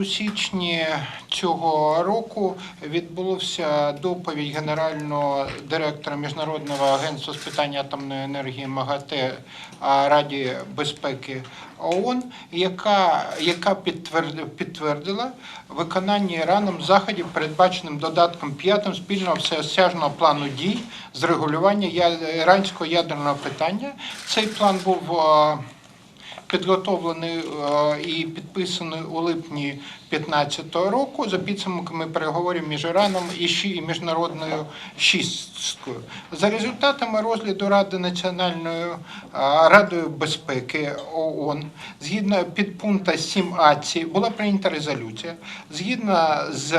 У січні цього року відбулася доповідь генерального директора Міжнародного агентства з питань атомної енергії МАГАТЕ Раді безпеки ООН, яка, яка підтвердила, виконання Іраном заходів, передбаченим додатком 5 спільного всеосяжного плану дій з регулювання іранського ядерного питання. Цей план був. Підготовлений е, і підписаний у липні 2015 року за підсумками переговорів між Іраном і міжнародною шісткою. За результатами розгляду Ради національною е, радою безпеки ООН, згідно підпункта 7 АЦІ, була прийнята резолюція, згідно з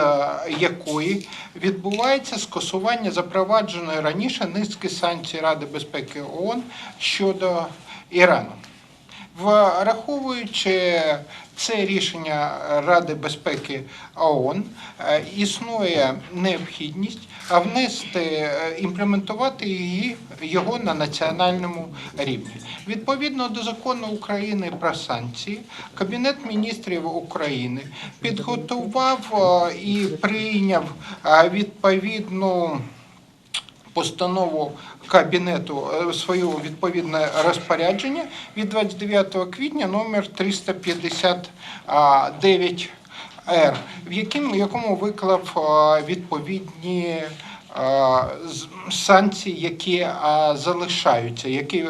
якої відбувається скасування запровадженої раніше низки санкцій Ради безпеки ООН щодо Ірану. Враховуючи це рішення Ради безпеки ООН, е, існує необхідність внести, е, імплементувати її, його на національному рівні. Відповідно до закону України про санкції, Кабінет міністрів України підготував е, і прийняв відповідну постанову кабінету е, своє відповідне розпорядження від 29 квітня номер 359 Р, в якому виклав е, відповідні е, санкції, які залишаються, які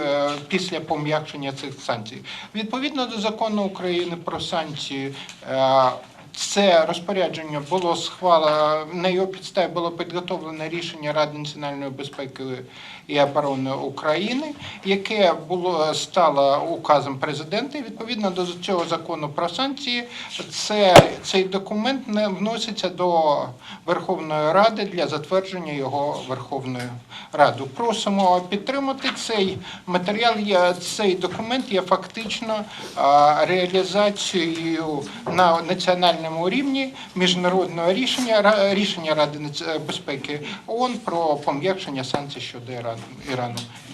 після пом'якшення цих санкцій. Відповідно до закону України про санкції. Це розпорядження було схвалено, на його підставі було підготовлене рішення Ради національної безпеки і оборони України, яке було стало указом президента. І відповідно до цього закону про санкції, це, цей документ не вноситься до Верховної Ради для затвердження його Верховною Радою. Просимо підтримати цей матеріал. Цей документ є фактично реалізацією на національному рівні міжнародного рішення рішення Ради безпеки ООН про пом'якшення санкцій щодо. Ірану.